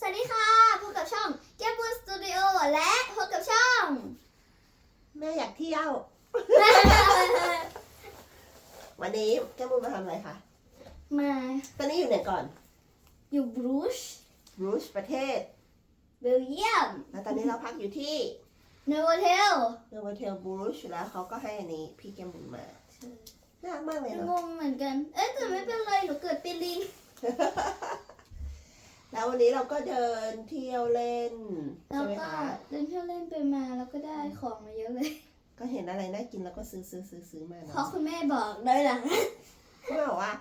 สวัสดีค่ะพบกับช่องแก้มบุญสตูดิโอและพบกับช่อง แม่อยากเที่ยว วันนี้แก้มบุญมาทำอะไรคะ มาตอนนี้อยู่ไหนก่อนอยู่บรูชบรูชประเทศ เบลเยียมแล้วตอนนี้เราพักอยู่ที่โนโวเทลโนวเทลบรูชแล้วเขาก็ให้อันนี้พี่แก้มบุญมาน่ารักมากเลยงเนาะงเหมือนกัน เอ๊ะแต่ไม่เป็นไรหนูเกิดปีลิง แล้ววันนี้เราก็เดินเที่ยวเล่นแล้ใช่วไหมก็คะเดินเที่ยวเล่นไปมาแล้วก็ได้ของมาเยอะเลย ก็เห็นอะไรน่ากินแล้วก็ซื้อซื้อซื้อซื้อมาเพเนาะราะคุณแม่บอกโดยหลังก็บอกว่า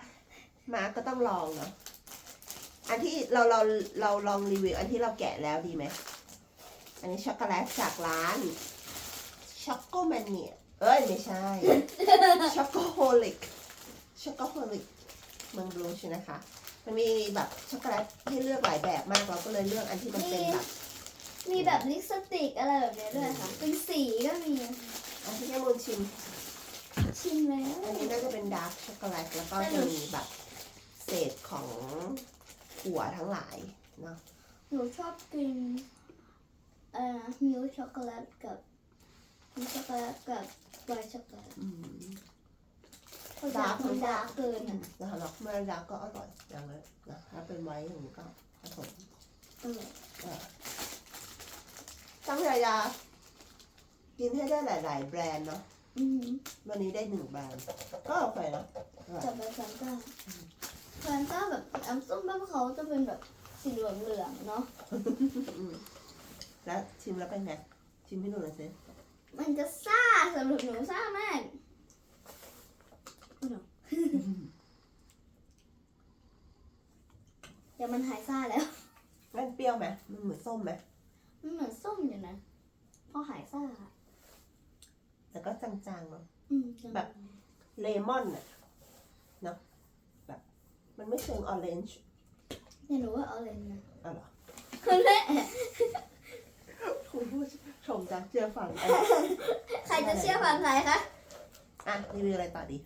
มาก็ต้องลองเนาะอันที่เราเราเราลองรีวิวอันที่เราแกะแล้วดีไหมอันนี้ช็อกโกแลตจากร้านช็อกโกแมนเนียเอ้ยไม่ใช่ ช็อกโกโฮลิกช็อกโกโฮลิกเมืองบลูชนะคะ มันมีแบบช็อกโกแลตให้เลือกหลายแบบมากเราก็เลยเลือกอันที่มันเป็นแบบมีแบบลิปสติกอะไรแบบนี้ด้วยค่ะ เป็นสีก็มีอันที่แค่มูลชิม ชิมแล้ว อันนี้น่าจะเป็นดาร์กช็อกโกแลตแล้วก็จะมีแบบเศษของถั่วทั้งหลายเนาะ หนูชอบกินเอ่อมิลช็อกโกแลตกับมิลช็อกโกแลตกับไวท์ช็อกโกแลตอืมเพ ราะดาร์กมันดาร์กเกินอะนะคะแล้วมาดาร์กก็อร่อยอย่างเลยนะถ้าเป็นไว้อย่างนี้ก็ผสมเออเออตั้งใจจะกินให้ได้หลาย ๆ แบรนด์เนาะอืมวันนี้ได้หนึ่งแบรนด์ก็โอเคนะจับไปแฟนต้าแฟนต้าแบบน้ำส้มบ้านเขาจะเป็นแบบสีเหลืองเหลืองๆเนาะอืมแล้วชิมแล้วเป็นไงชิมให้ดูหน่อยสิมันจะซ่าสำหรับหนูซ่ามากอุ๊ยหนู เดี๋ยวมันหายซ่าแล้ว มันเปรี้ยวไหมมันเหมือนส้มไหมมันเหมือนส้มอยู่นะ พอหายซ่าอะแต่ก็จางๆเนาะ อืมแบบ เลมอนน่ะเนาะแบบ มันไม่เชิงออเรนจ์เนี่ยหนูว่าเอาเลยนะอ๋อเหรอคุณแม่คุณผู้ชมจะเชื่อฟังอันใครจะเชื่อฟังใครคะอะรีวิวอะไรต่อดี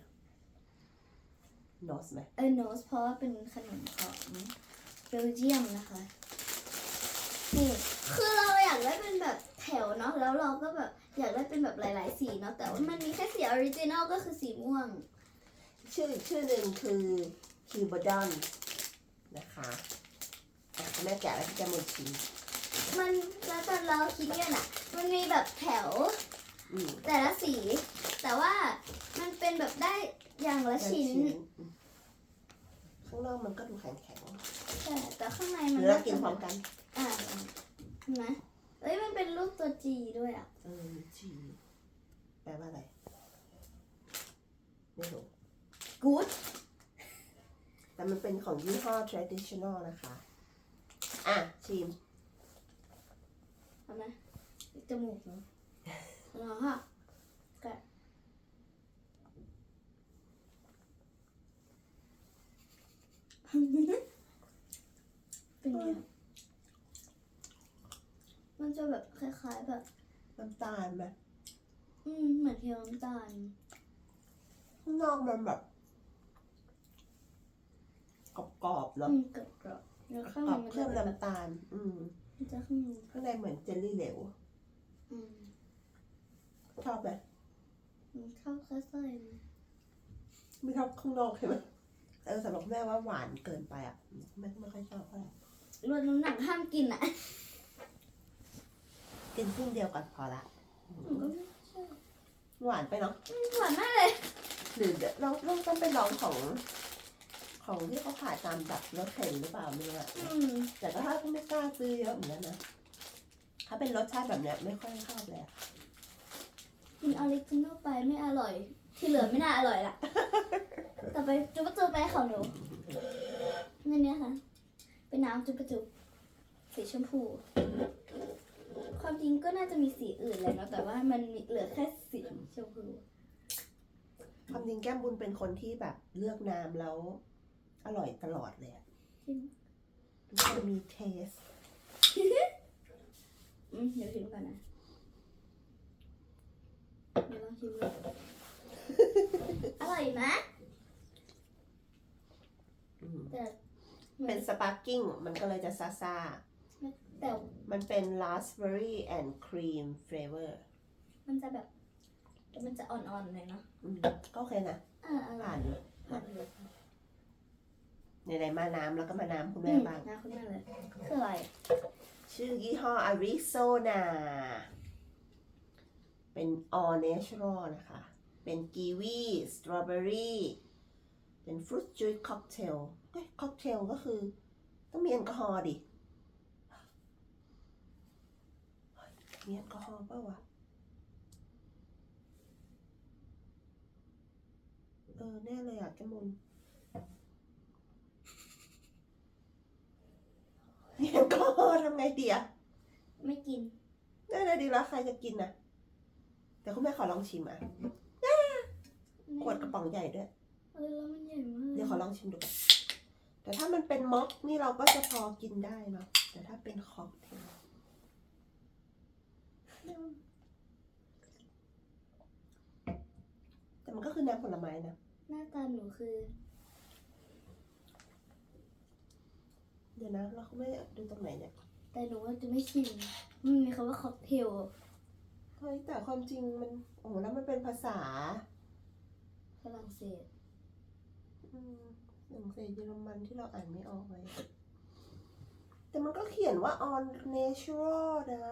โนสไหมเออโนสเพราะว่าเป็นขนมของ เบลเยียมนะคะนี่คือเราอยากได้เป็นแบบแถวเนาะแล้วเราก็แบบอยากได้เป็นแบบหลาย ๆ สีเนาะแต่ว่ามันมีแค่สีออริจินอลก็คือสีม่วง ชื่ออีกชื่อหนึ่งคือคิวบดอนนะคะอะแม่แกะแล้วที่จะมือชิมมันแล้วตอนเราคิดกันอะ มันมีแบบแถวอืมแต่ละสี แต่ว่ามันเป็นแบบได้อย่างละชิ้น อืม ข้างนอกมันก็ดูแข็งแข็งแต่แต่ข้างในๆมันเนื้อกินพร้อมกันอ่าอ่าเห็นไหมเอ้ยมันเป็นรูปตัวจีด้วยอะ เออจีแปลว่าอะไร ไม่รู้ good แต่มันเป็นของยี่ห้อ traditional นะคะ อะ ชิมทำไหมจมูกเนาะเหรอค่ะแก เป็นไงอะมันจะแบบคล้ายๆแบบ น้ำตาลไหมอืมเหมือนเทียมน้ำตาลข้างนอกมันแบบกรอบๆเนาะอืมกรอบๆแล้วข้างกในรอบมันเคลืจะอบแบบน้ำตาล อืมมันจะข้างในข้างในเหมือนเจลลี่เหลวอืมชอบไหมมันเข้าคล้ายๆนะไม่ชอบข้างนอกใช่ไหม เออสำหรับแม่ว่าหวานเกินไปอะไม่ไม่ค่อยชอบเท่าไหร่รวมน้ำหนักห้ามกินอะกินครึ่งเดียวก่อนพอละหนูก็ไม่ชอบหวานไปเนาะหวานมากเลยหรือเดี๋ยวเราเราต้องไปลองของ ของที่เขาขายตามแบบรถเข็นหรือเปล่าไม่รู้อะอืมแต่ก็ถ้าไม่กล้าซื้อเยอะเหมือนกันนะถ้าเป็นรสชาติแบบเนี้ยไม่ค่อยชอบเลยอะกินออริจินอลไปไม่อร่อย ที่เหลือไม่น่าอร่อยละต่อไปจุ๊บจุ๊บไปของหนูนี่เนี่ยค่ะ เป็นน้ำจุ๊บจุ๊บสีชมพู ความจริงก็น่าจะมีสีอื่นแหละเนาะแต่ว่ามันมีเหลือแค่สีชมพูความจริงแก้มบุญเป็นคนที่แบบเลือกน้ำแล้ว อร่อยตลอดเลยอะจริงทุกคนมีเทส อืมเดี๋ยวชิมก่อนนะเดี๋ยวลองชิมเลย อร่อยไหมอืมแต่เป็นสปาร์กิ้งมันก็เลยจะซ่าๆแต่มันเป็น raspberry and cream flavor มันจะแบบแต่มันจะอ่อนๆหน่อยเนาะอืมก็โอเคนะอ่าอร่อผ่ายนเลยผ่านเลยไหนๆมาน้ำแล้วก็มาน้ำคุณอืแม่มบ้าง นะคุณแม่เลยคืออะไรชื่อยี่ห้อ Arizona เป็น all natural นะคะ เป็นกีวีสตรอเบอรี่เป็นฟรุตจูสค็อกเทลเอ้ยค็อกเทลก็คือ ต้องมีแอลกอฮอล์ดิเฮ้ยมีแอลกอฮอล์เปล่าวะเออ แน่เลยอะแกมุนมีแอลกอฮอล์ทำไงดีอะไม่กินได้เลยดีแล้วใครจะกินนะแต่คุณแม่ขอลองชิมอะ ขวดกระป๋องใหญ่ด้วยเออแล้วมันใหญ่มากเดี๋ยวขอลองชิมดูก่อนแต่ถ้ามันเป็นม็อกนี่เราก็จะพอกินได้เนาะแต่ถ้าเป็นค็อกเทลแต่มันก็คือน้ำผลไม้นะหน้าตาหนูคือ เดี๋ยวนะ เราไม่ดูตรงไหนเนี่ย แต่หนูว่าจะไม่ชิมมันมีคำว่าค็อกเทลเฮ้ยแต่ความจริงมัน โอ้โหแล้วมันเป็นภาษา ฝรั่งเศสอืมฝรั่งเศสเยอรมันที่เราอ่านไม่ออกเลย แต่มันก็เขียนว่า on natural นะ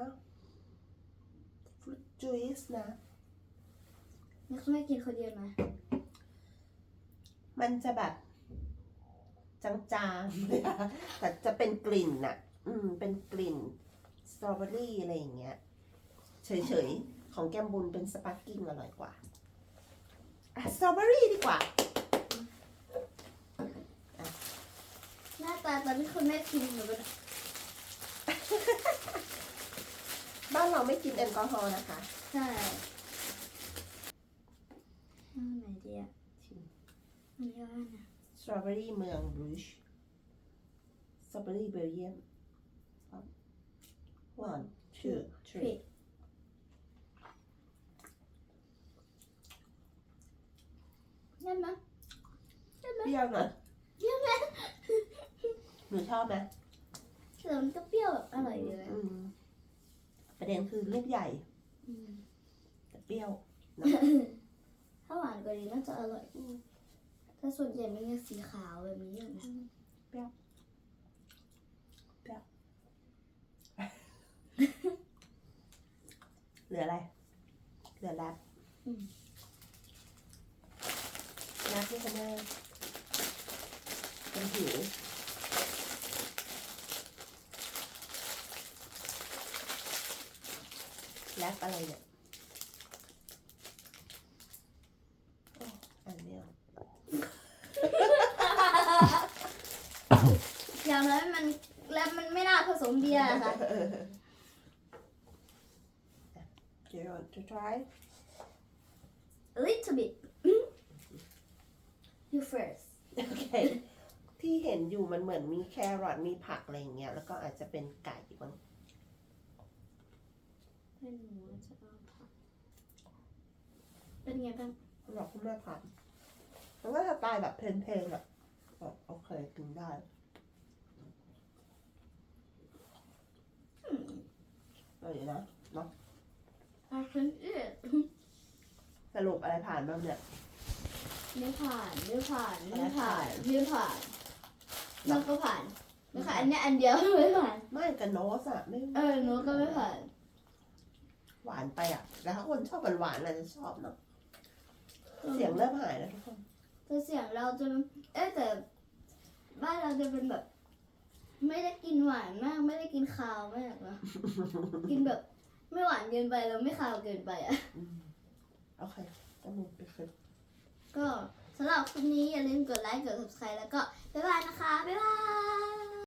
fruit juice นะ แล้วคุณแม่กินคนเดียวนะมันจะแบบ จางๆเลยอะแต่จะเป็นกลิ่นน่ะ อืม เป็นกลิ่นสตรอเบอรี่อะไรอย่างเงี้ย เฉยๆ ของแก้มบุญเป็นสปาร์กิ้งอร่อยกว่าอะ สตรอเบอรี่ดีกว่า หน้าตาตอนที่คุณแม่กินหนูเป็นบ้านเราไม่กินแอลกอฮอล์นะคะ ใช่เอาไหนดีอะชิมอันนี้ว่านะสตรอเบอรี่เมืองบรูชสตรอเบอรี่เบลเยียม one two three เยี่ยมไหมเปรี้ยวนะเยี่ยมไหมหนูชอบไหมแต่มันก็เปรี้ยวแบบอร่อยดีเลยอืมประเด็นคือลูกใหญ่ อืมแต่เปรี้ยวถ้าหวานกว่านี้น่าจะอร่อยอืมแต่ส่วนใหญ่มันยังสีขาวแบบนี้อยู่นะ เหลืออะไร เหลือแรป อืม แรปนี่ก็ได้เป็นผิว แรปอะไรเนี่ยโอ้อันเนี้ยอย่างแล้วมันแล้วมันไม่น่าผสมเบียร์อะค่ะ Do you want to try? a little bit you first โอเคที่เห็นอยู่มันเหมือนมีแครอทมีผักอะไรอย่างเงี้ยแล้วก็อาจจะเป็นไก่บ้าง เป็นหนูจะเอาผักเป็นไงบ้างสำหรับคุณแม่ผ่านมันก็สไตล์แบบเพลนๆอะแบบโอเคกินได้อร่อยนะ I can eat สรุปอะไรผ่านบ้างเนี่ย ไม่ผ่านไม่ผ่านไม่ผ่านไม่ผ่านแล้วก็ผ่านนะคะอันเนี้ยอันเดียวไม่ผ่าน ไม่กับโนสอะไม่ เออหนูก็ไม่ผ่าน หวานไปอะแล้วถ้าคนชอบหวานๆอาจจะชอบเนาะเสียงเริ่มหายแล้วทุกคนแต่เสียงเราจะเอ๊ะแต่บ้านเราจะเป็นแบบ ไม่ได้กินหวานมาก ไม่ได้กินคาวมากนะกินแบบ ไม่หวานเกินไปแล้วไม่คาวเกินไปอะอืมโอเคจมูกไปขึ้นก็สำหรับคลิปนี้อย่าลืมกดไลค์กด subscribe แล้วก็บ๊ายบายนะคะบ๊ายบาย